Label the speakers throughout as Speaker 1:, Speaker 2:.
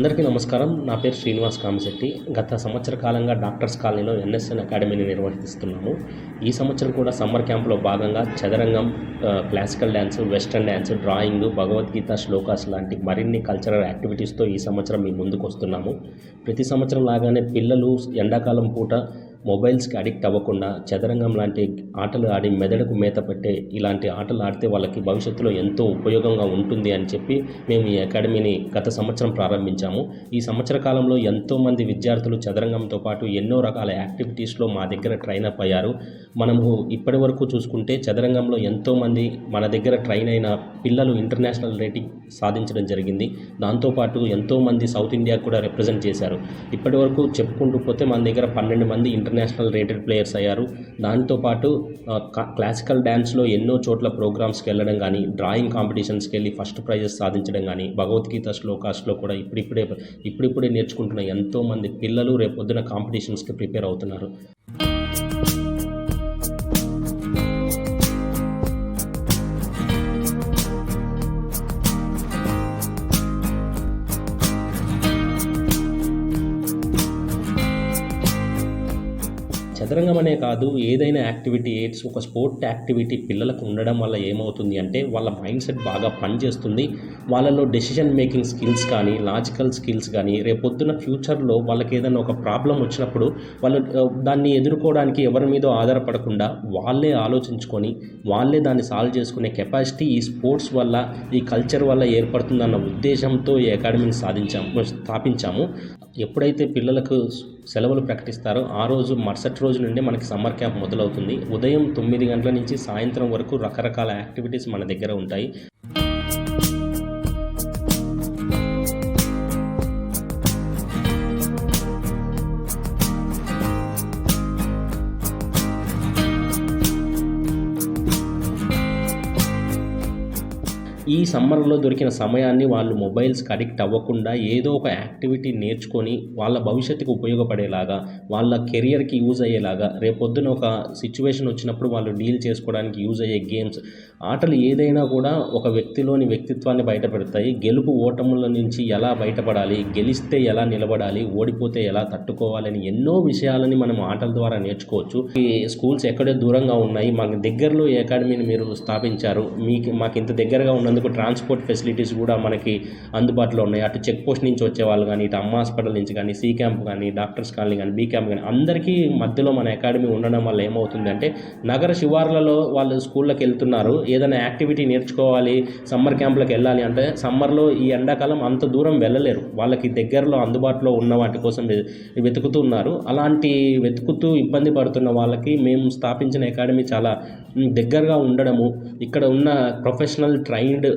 Speaker 1: అందరికీ నమస్కారం. నా పేరు శ్రీనివాస్ కామశెట్టి. గత సంవత్సర కాలంగా డాక్టర్స్ కాలనీలో ఎన్ఎస్ఎన్ అకాడమీని నిర్వహిస్తున్నాము. ఈ సంవత్సరం కూడా సమ్మర్ క్యాంప్లో భాగంగా చదరంగం classical dance western dance drawing Bhagavad Gita shlokas లాంటి మరిన్ని కల్చరల్ యాక్టివిటీస్తో ఈ సంవత్సరం మీ ముందుకు వస్తున్నాము. ప్రతి సంవత్సరం లాగానే పిల్లలు ఎండాకాలం పూట మొబైల్స్కి అడిక్ట్ అవ్వకుండా చదరంగం లాంటి ఆటలు ఆడి మెదడుకు మేత పెట్టే ఇలాంటి ఆటలు ఆడితే వాళ్ళకి భవిష్యత్తులో ఎంతో ఉపయోగంగా ఉంటుంది అని చెప్పి మేము ఈ అకాడమీని గత సంవత్సరం ప్రారంభించాము. ఈ సంవత్సర కాలంలో ఎంతోమంది విద్యార్థులు చదరంగంతో పాటు ఎన్నో రకాల యాక్టివిటీస్లో మా దగ్గర ట్రైన్ అప్ అయ్యారు. మనము ఇప్పటి వరకు చూసుకుంటే చదరంగంలో ఎంతోమంది మన దగ్గర ట్రైన్ అయిన పిల్లలు ఇంటర్నేషనల్ రేటింగ్ సాధించడం జరిగింది. దాంతోపాటు ఎంతోమంది సౌత్ ఇండియా కూడా రిప్రజెంట్ చేశారు. ఇప్పటి వరకు చెప్పుకుంటూ పోతే మన దగ్గర పన్నెండు మంది ఇంటర్నేషనల్ రేటెడ్ ప్లేయర్స్ అయ్యారు. దాంతోపాటు క్లాసికల్ డ్యాన్స్లో ఎన్నో చోట్ల ప్రోగ్రామ్స్కి వెళ్ళడం కానీ డ్రాయింగ్ కాంపిటీషన్స్కి వెళ్ళి ఫస్ట్ ప్రైజెస్ సాధించడం కానీ భగవద్గీత శ్లోకాస్లో కూడా ఇప్పుడిప్పుడే ఇప్పుడిప్పుడే నేర్చుకుంటున్న ఎంతోమంది పిల్లలు రేపొద్దున కాంపిటీషన్స్కి ప్రిపేర్ అవుతున్నారు. చదరంగం అనే కాదు ఏదైనా యాక్టివిటీ ఎయిడ్స్ ఒక స్పోర్ట్ యాక్టివిటీ పిల్లలకు ఉండడం వల్ల ఏమవుతుంది అంటే వాళ్ళ మైండ్ సెట్ బాగా పనిచేస్తుంది. వాళ్ళలో డెసిషన్ మేకింగ్ స్కిల్స్ కానీ లాజికల్ స్కిల్స్ కానీ రేపొద్దున ఫ్యూచర్లో వాళ్ళకి ఏదైనా ఒక ప్రాబ్లం వచ్చినప్పుడు వాళ్ళు దాన్ని ఎదుర్కోవడానికి ఎవరి మీద ఆధారపడకుండా వాళ్ళే ఆలోచించుకొని వాళ్ళే దాన్ని సాల్వ్ చేసుకునే కెపాసిటీ ఈ స్పోర్ట్స్ వల్ల ఈ కల్చర్ వల్ల ఏర్పడుతుందన్న ఉద్దేశంతో ఈ అకాడమీని సాధించాము స్థాపించాము. ఎప్పుడైతే పిల్లలకు సెలవులు ప్రకటిస్తారో. ఆ రోజు మరుసటి రోజు నుండి మనకి సమ్మర్ క్యాంప్ మొదలవుతుంది. ఉదయం తొమ్మిది గంటల నుంచి సాయంత్రం వరకు రకరకాల యాక్టివిటీస్ మన దగ్గర ఉంటాయి. ఈ సమ్మర్లో దొరికిన సమయాన్ని వాళ్ళు మొబైల్స్కి అడిక్ట్ అవ్వకుండా ఏదో ఒక యాక్టివిటీ నేర్చుకొని వాళ్ళ భవిష్యత్తుకు ఉపయోగపడేలాగా వాళ్ళ కెరియర్కి యూజ్ అయ్యేలాగా రేపొద్దున ఒక సిచ్యువేషన్ వచ్చినప్పుడు వాళ్ళు డీల్ చేసుకోవడానికి యూజ్ అయ్యే గేమ్స్ ఆటలు ఏదైనా కూడా ఒక వ్యక్తిలోని వ్యక్తిత్వాన్ని బయటపెడతాయి. గెలుపు ఓటముల నుంచి ఎలా బయటపడాలి గెలిస్తే ఎలా నిలబడాలి ఓడిపోతే ఎలా తట్టుకోవాలని ఎన్నో విషయాలని మనం ఆటల ద్వారా నేర్చుకోవచ్చు. ఈ స్కూల్స్ ఎక్కడో దూరంగా ఉన్నాయి. మాకు దగ్గరలో ఈ అకాడమీని మీరు స్థాపించారు. మీకు మాకు ఇంత దగ్గరగా ఉన్నందుకు ట్రాన్స్పోర్ట్ ఫెసిలిటీస్ కూడా మనకి అందుబాటులో ఉన్నాయి. అటు చెక్ పోస్ట్ నుంచి వచ్చే వాళ్ళు కానీ ఇటు అమ్మ హాస్పిటల్ నుంచి కానీ సి క్యాంప్ కానీ డాక్టర్స్ కాలనీ కానీ బీ క్యాంప్ కానీ అందరికీ మధ్యలో మన అకాడమీ ఉండడం వల్ల ఏమవుతుందంటే నగర శివార్లలో వాళ్ళు స్కూళ్ళకి వెళ్తున్నారు. ఏదైనా యాక్టివిటీ నేర్చుకోవాలి సమ్మర్ క్యాంప్లకు వెళ్ళాలి అంటే సమ్మర్లో ఈ ఎండాకాలం అంత దూరం వెళ్ళలేరు. వాళ్ళకి దగ్గరలో అందుబాటులో ఉన్న వాటి కోసం వెతుకుతూ ఉన్నారు అలాంటి వెతుకుతూ ఇబ్బంది పడుతున్న వాళ్ళకి మేము స్థాపించిన అకాడమీ చాలా దగ్గరగా ఉండడము ఇక్కడ ఉన్న ప్రొఫెషనల్ ట్రైన్డ్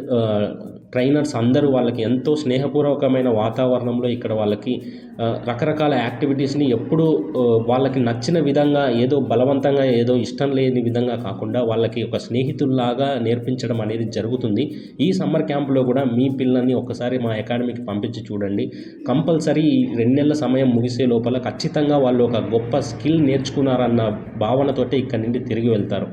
Speaker 1: ట్రైనర్స్ అందరూ వాళ్ళకి ఎంతో స్నేహపూర్వకమైన వాతావరణంలో ఇక్కడ వాళ్ళకి రకరకాల యాక్టివిటీస్ని ఎప్పుడు వాళ్ళకి నచ్చిన విధంగా ఏదో బలవంతంగా ఏదో ఇష్టం లేని విధంగా కాకుండా వాళ్ళకి ఒక స్నేహితుల్లాగా నేర్పించడం అనేది జరుగుతుంది. ఈ సమ్మర్ క్యాంప్లో కూడా మీ పిల్లల్ని ఒకసారి మా అకాడమీకి పంపించి చూడండి. కంపల్సరీ ఈ రెండు నెలల సమయం ముగిసే లోపల ఖచ్చితంగా వాళ్ళు ఒక గొప్ప స్కిల్ నేర్చుకున్నారన్న భావనతోటి ఇక్కడి నుండి తిరిగి వెళ్తారు.